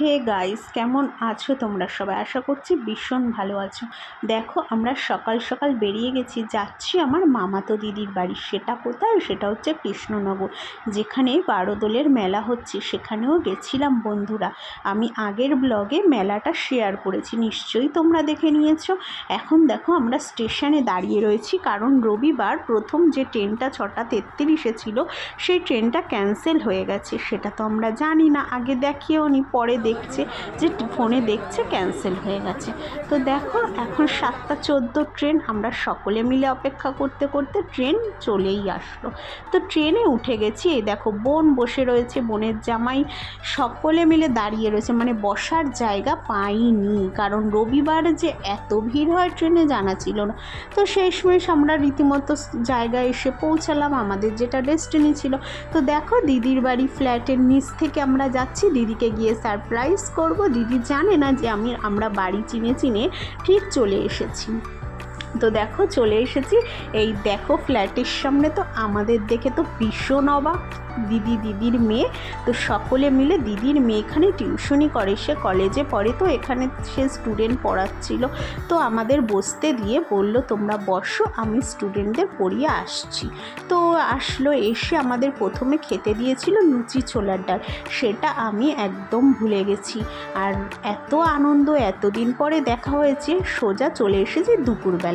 Hey guys, কেমন আছো তোমরা সবাই? আশা করছি ভীষণ ভালো আছো। দেখো, আমরা সকাল সকাল বেরিয়ে গেছি, যাচ্ছি আমার মামাতো দিদির বাড়ি। সেটা কোথায়? সেটা হচ্ছে কৃষ্ণনগর। যেখানে বারোদোলের মেলা হচ্ছে, সেখানেও গেছিলাম বন্ধুরা। আমি আগের ব্লগে মেলাটা শেয়ার করেছি, নিশ্চয়ই তোমরা দেখে নিয়েছো। এখন দেখো, আমরা স্টেশনে দাঁড়িয়ে রয়েছি, কারণ রবিবার প্রথম যে ট্রেনটা ছটা তেত্রিশে ছিল, সেই ট্রেনটা ক্যান্সেল হয়ে গেছে। সেটা তো আমরা জানি না, আগে দেখিও নি, পরে দেখছে, যে ফোনে দেখছে ক্যান্সেল হয়ে গেছে। তো দেখো, এখন সাতটা চোদ্দ ট্রেন আমরা সকলে মিলে অপেক্ষা করতে করতে ট্রেন চলেই আসলো। তো ট্রেনে উঠে গেছি, এই দেখো, বোন বসে রয়েছে, বোনের জামাই, সকলে মিলে দাঁড়িয়ে রয়েছে। মানে বসার জায়গা পাইনি, কারণ রবিবার যে এত ভিড় হয় ট্রেনে জানা ছিল না। তো সময় আমরা রীতিমতো জায়গায় এসে পৌঁছালাম, আমাদের যেটা ডেস্টিনি ছিল। তো দেখো, দিদির বাড়ি ফ্ল্যাটের নিচ থেকে আমরা যাচ্ছি, দিদিকে গিয়ে সারপ্রাইজ করব। দিদি জানে না যে আমি আমরা বাড়ি চিনে চিনে ঠিক চলে এসেছি। তো দেখো চলে এসেছি। এই দেখো ফ্ল্যাটের সামনে তো আমাদের দেখে তো ভীষণ অবাক। দিদি দিদির মেয়ে। তো সকলে মিলে দিদির মেয়ে এখানে টিউশনি করে। সে কলেজে পড়ে তো এখানে সে স্টুডেন্ট পড়াচ্ছিল। তো আমাদের বসতে দিয়ে বলল, তোমরা বসো, আমি স্টুডেন্টদের পড়িয়ে আসছি। তো আসলো এসে আমাদের প্রথমে খেতে দিয়েছিল লুচি ছোলার ডাল। সেটা আমি একদম ভুলে গেছি। আর এত আনন্দ, এতদিন পরে দেখা হয়েছে, সোজা চলে এসেছি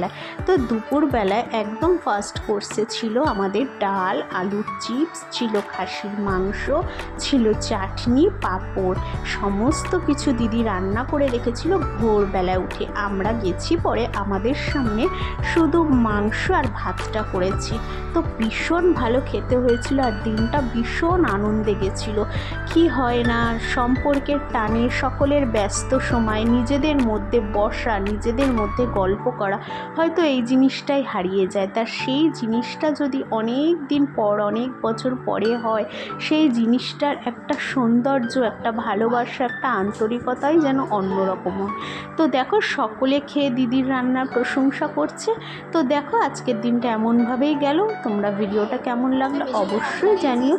দুপুরবেলায় তো দুপুরবেলায় একদম ফার্স্ট কোর্সে ছিল আমাদের ডাল, আলুর চিপস ছিল খাসির মাংস, ছিল চাটনি, পাঁপড়। সমস্ত কিছু দিদি রান্না করে রেখেছিল ভোরবেলায় উঠে। আমরা গেছি পরে আমাদের সামনে শুধু মাংস আর ভাতটা করেছি। তো ভীষণ ভালো খেতে হয়েছিল আর দিনটা ভীষণ আনন্দে গেছিল। কি হয় না, সম্পর্কের টানে সকলের ব্যস্ত সময়, নিজেদের মধ্যে বসা, নিজেদের মধ্যে গল্প করা হয়তো এই জিনিসটাই হারিয়ে যায়। তা সেই জিনিসটা যদি অনেক দিন পর, অনেক বছর পরে হয়, সেই জিনিসটার একটা সৌন্দর্য, একটা ভালোবাসা, একটা আন্তরিকতাই যেন অন্যরকম হয়। তো দেখো, সকলে খেয়ে দিদির রান্নার প্রশংসা করছে। তো দেখো, আজকের দিনটা এমনভাবেই গেল। তোমরা ভিডিওটা কেমন লাগল অবশ্যই জানিও।